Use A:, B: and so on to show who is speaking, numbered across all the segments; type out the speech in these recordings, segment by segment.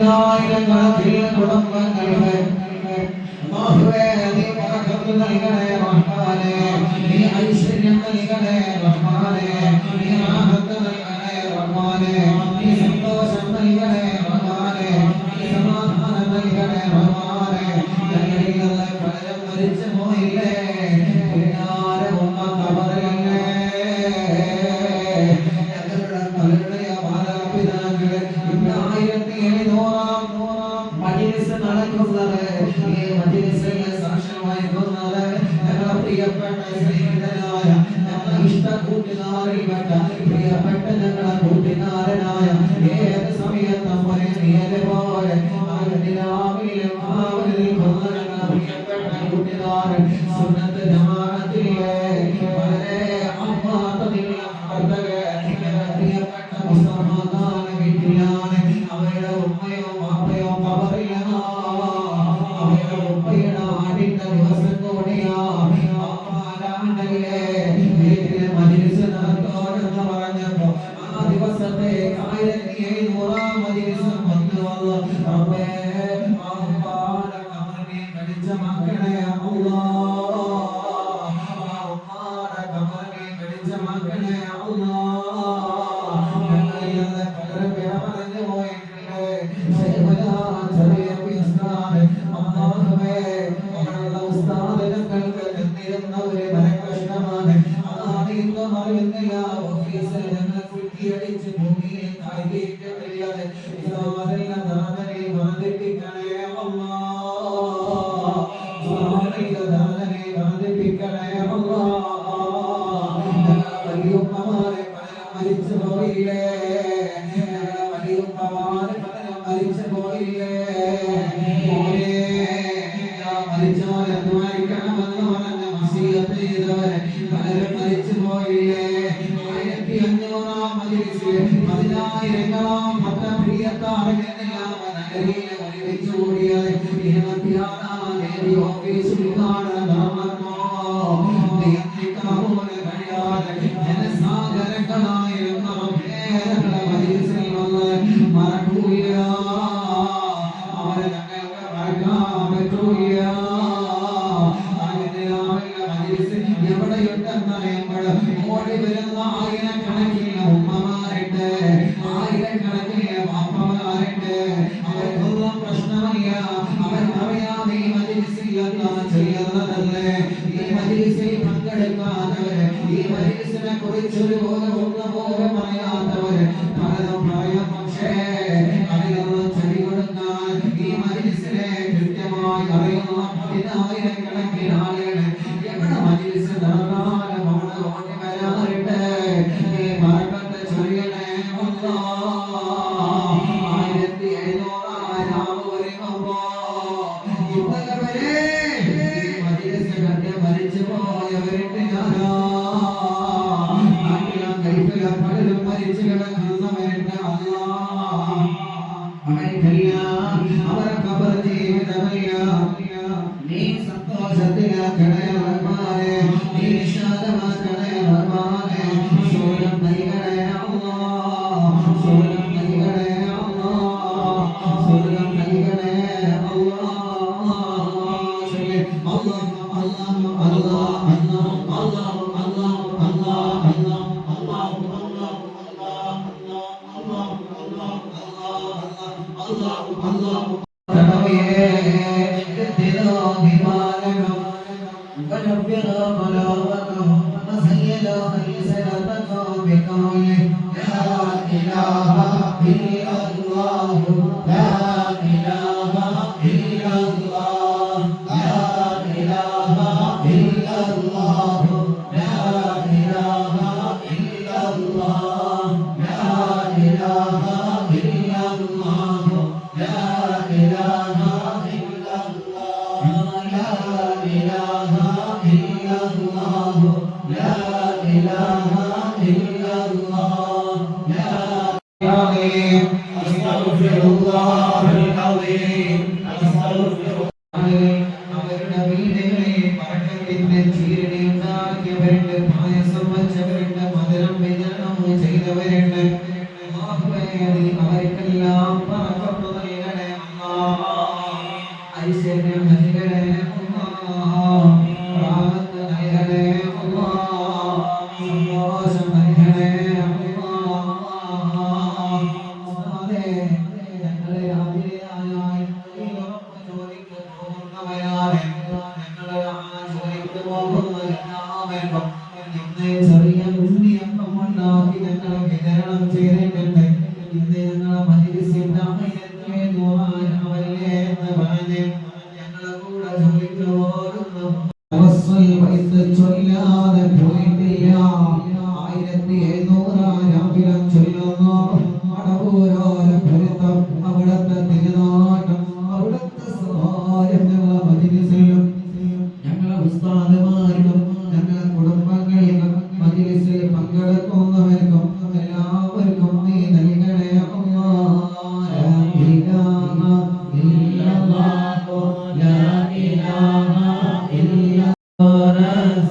A: ആയിരക്കണക്കിന് കുടുംബങ്ങൾക്ക് അല്ലാഹുവേ, നീ നൽകണേ റഹ്മാനേ. നീ ഐശ്വര്യം നൽകണേ റഹ്മാനേ. മജിലിസ് നടക്കുന്നത് ഈ മജിലിസിൽ സാക്ഷ്യം വഹിക്കുന്നത് ഞങ്ങളുടെ പ്രിയപ്പെട്ട സ്നേഹിതനായ ഞങ്ങളുടെ ഇഷ്ട കൂട്ടുകാരിൽപ്പെട്ട പ്രിയപ്പെട്ട ഞങ്ങളുടെ എന്ന് യാ ഞങ്ങൾ കുട്ടിയടിച്ച് ഭൂമിയിൽ താഴേക്ക് പതിനോരാം മജിലിസ് പതിനായി രംഗറാം പത്ത പ്രിയത്താറ് നഗരീന ഒരുമിച്ച് കൂടിയത് ദേവി ഓഫീസിൽ കാണുന്ന നിയന്ത്രിക്കാൻ കഴിയാതെ ജനസാഗരങ്ങളായ കുറിച്ചൊരു പോലും പറയാത്തവര് പലതും പറയാം പക്ഷേ അതിലൊന്നും ചെവി കൊടുക്കാൻ ഈ മജിലിസിനെ കൃത്യമായി അറിയുന്ന പതിനായിരക്കണക്കിന് ആളുകൾ എവിടെ മജിലിസ് നടന്നാലും അവിടെ ഓടി വരാറുണ്ട്. ഈ മറക്കത്തെ ചൊല്ലണേ. ആയിരത്തി എഴുന്നൂറാം വരുമ്പോ ഇന്നലെ വരെ മജിലിസ് കണ്ട് മരിച്ചു പോയവരുണ്ട് ഞാനാ പലരും മരിച്ചു കിടക്കുന്നവരുണ്ട് അവർക്കല്ല അവരെ കബർ ജീവിതമല്ല നീ സന്തോഷത്തിലാക്കണേ റഹ്മാനെ നീ വിഷാദമാക്കണേ റഹ്മാനെ സൂര്യം നൽകണേ സൂര്യം നൽകണേ സൂര്യം നൽകണേ അല്ലാ ചൊല്ലി അല്ലാഹു നൽകിയത് അവർക്കെല്ലാം പറക്കപ്പെട്ടു നൽകണേ അമ്മ ഐശ്വര്യം Amen.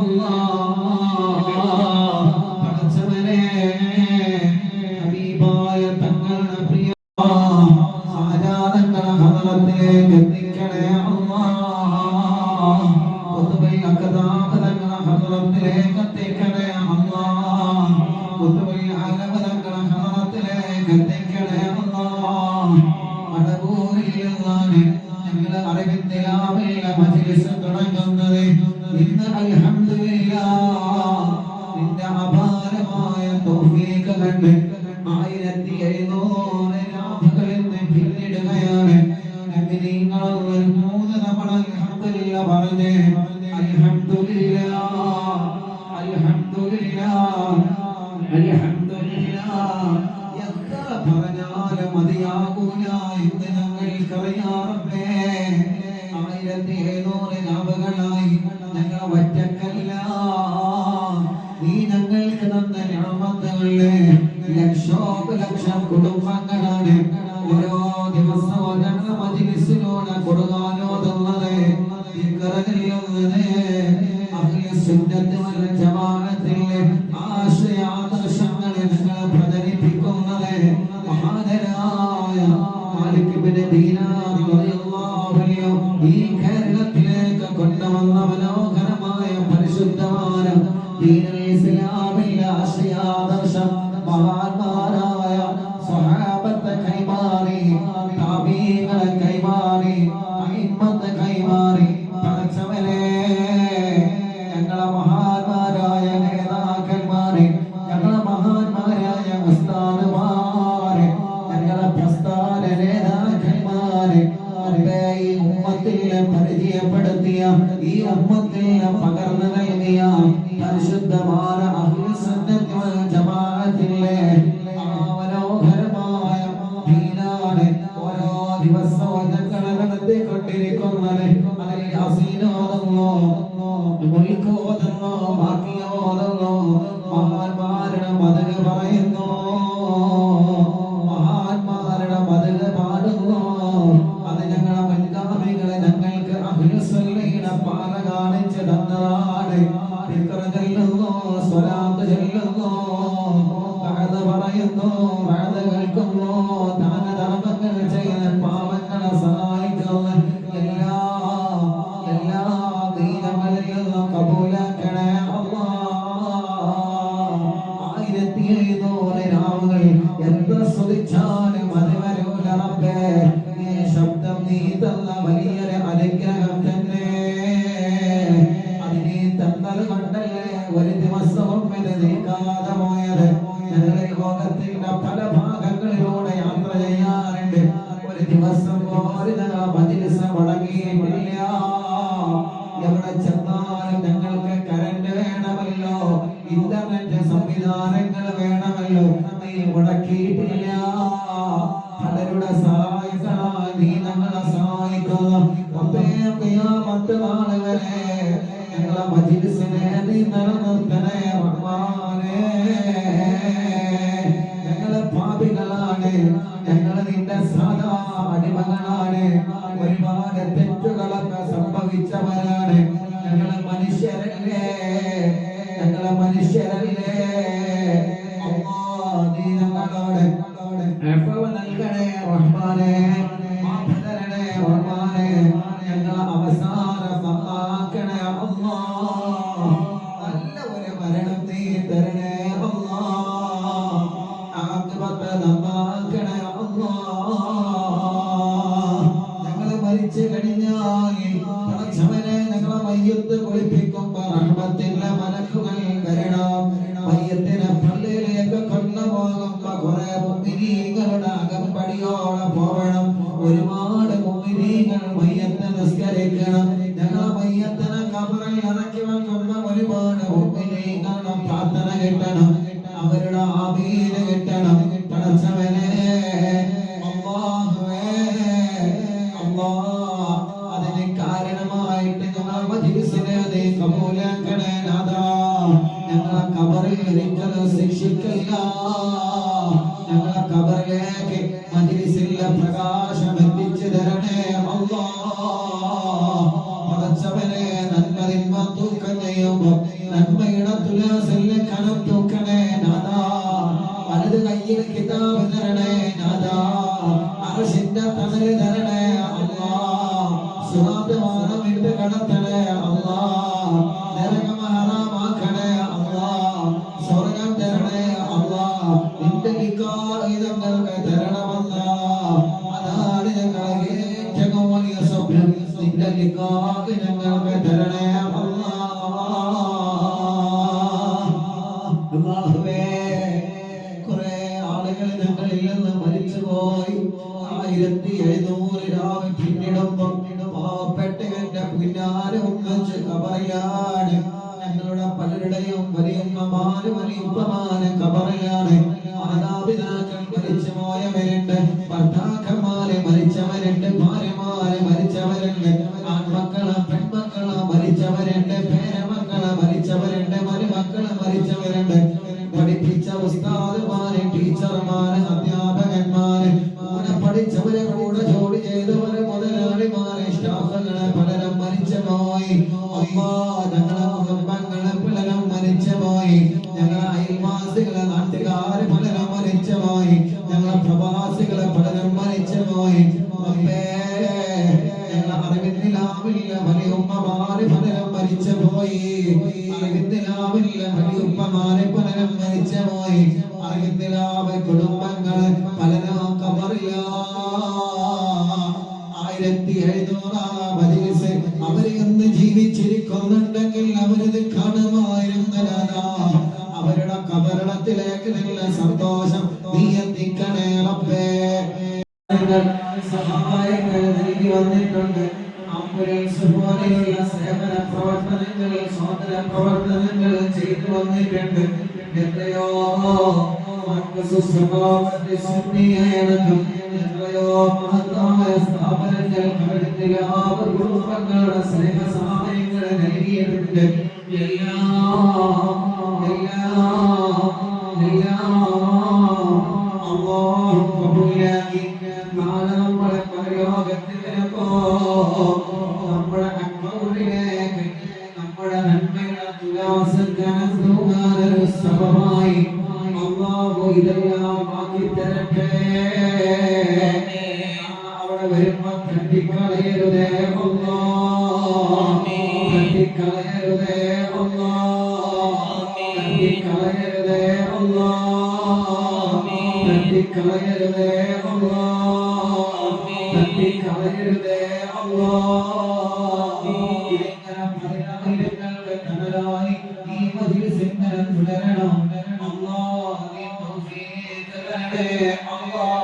A: അള്ളാ ലാഭകളെന്ന് മൂന്ന് തവണ പറഞ്ഞേ ഞങ്ങളാണ് ഓരോ ദിവസവും ഞങ്ങൾ മജിലിസിനോട് കൊടുക്കാനോതുള്ളത് ഈ കറകളിലൊന്നിനെ അഖില സുന്നത്ത് വൽ ജമാഅത്തിലെ ആശയാദർശം മുൽക്കോദുന്നു ബാക്കിയോദുന്നു മഹാന്മാരുടെ മതക പറയുന്നു. ശബ്ദം നീ തന്ന വലിയൊരു അനുഗ്രഹം തന്നെ മുടക്കിയിട്ടില്ല പലരുടെ സഹായികളായി നീ സഹായിക്കുന്നു അപ്പേ ഖിയാമത്ത് നാൾ വരെ ഞങ്ങളെ മജിലിസിനെ നീ നിലനിർത്തണേ റഹ്മാനേ. ഞങ്ങളെ പാപികളാണ്. ഞങ്ങൾ നിന്റെ സാധാ അടിമകളാണ്. ഒരുപാട് തെറ്റുകളൊക്കെ സംഭവിച്ചവരാണ്. ഞങ്ങളെ മനുഷ്യരല്ലേ? ഞങ്ങളെ മനുഷ്യരല്ലേ? ഒരുപാട് പ്രാർത്ഥന കിട്ടണം അവരുടെ ആമീന് കിട്ടണം പടച്ചവനെ അല്ലാഹുവേ. ഞങ്ങളിൽ നിന്ന് മരിച്ചുപോയി ആയിരത്തി എഴുന്നൂറ് രാവ് പിന്നിടുമ്പം പാവപ്പെട്ടവന്റെ പിന്നാലെ ഉമ്മച്ച് കബറിയാണ് ഞങ്ങളുടെ പലരുടെയും വലിയമ്മമാര് വലിയപ്പമാര് കബറിലാണ്. മാതാപിതാക്കൾ മരിച്ചു പോയവരുണ്ട് ഭർത്താക്കന്മാരെ മരിച്ചവരുണ്ട് ഭാര്യമാരെ മരിച്ചവരുണ്ട് ആൺമക്കൾ പെൺമക്കൾ മരിച്ചവരുണ്ട് പേരമക്കൾ മരിച്ചവരുണ്ട് മരുമക്കൾ മരിച്ചവരുണ്ട്. പഠിപ്പിച്ച ഉസ്താദുമാര് ടീച്ചർമാര് പഠിച്ചവരെ കൂടെ ജോലി ചെയ്തവരെ മുതലാളിമാരെ സ്റ്റാഫുകളെ പലരും മരിച്ചു പോയി അമ്മാ സന്തോഷം നീ എത്തിക്കണേ റബ്ബേ സഹായങ്ങൾ നൽകി വന്നിട്ടുണ്ട്. ആംബുലൻസ് പോലെയുള്ള സേവന പ്രവർത്തനങ്ങൾ സ്വതന്ത്ര പ്രവർത്തനങ്ങൾ ചെയ്തു വന്നിട്ടുണ്ട്. എത്രയോ സുസ്വഭാവത്തിനടക്കം എത്രയോ മഹത്തായ സ്ഥാപനങ്ങൾ അവിടുത്തെ കുടുംബങ്ങളുടെ സ്നേഹ സഹായങ്ങൾ നൽകിയിട്ടുണ്ട്. എല്ലാ എല്ലാ തട്ടിക്കളയരുതേ അള്ളാ. തട്ടിക്കളയരുതേ അള്ളാ. ഇങ്ങനെ പതിനായിരങ്ങൾക്ക് ധനരായി ഈ മതിൽ സിംഹനം തുടരണം. അള്ളാ തൗഫീഖ് തരണേ അള്ളാ.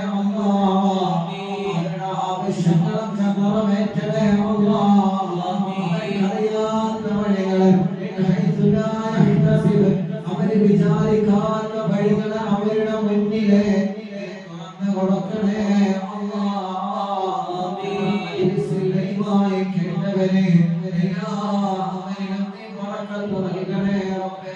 A: ഹബീബായി കേട്ടവനെ എല്ലാ അമലിനും നീ പറക്കത്തു നൽകണേ റബ്ബേ.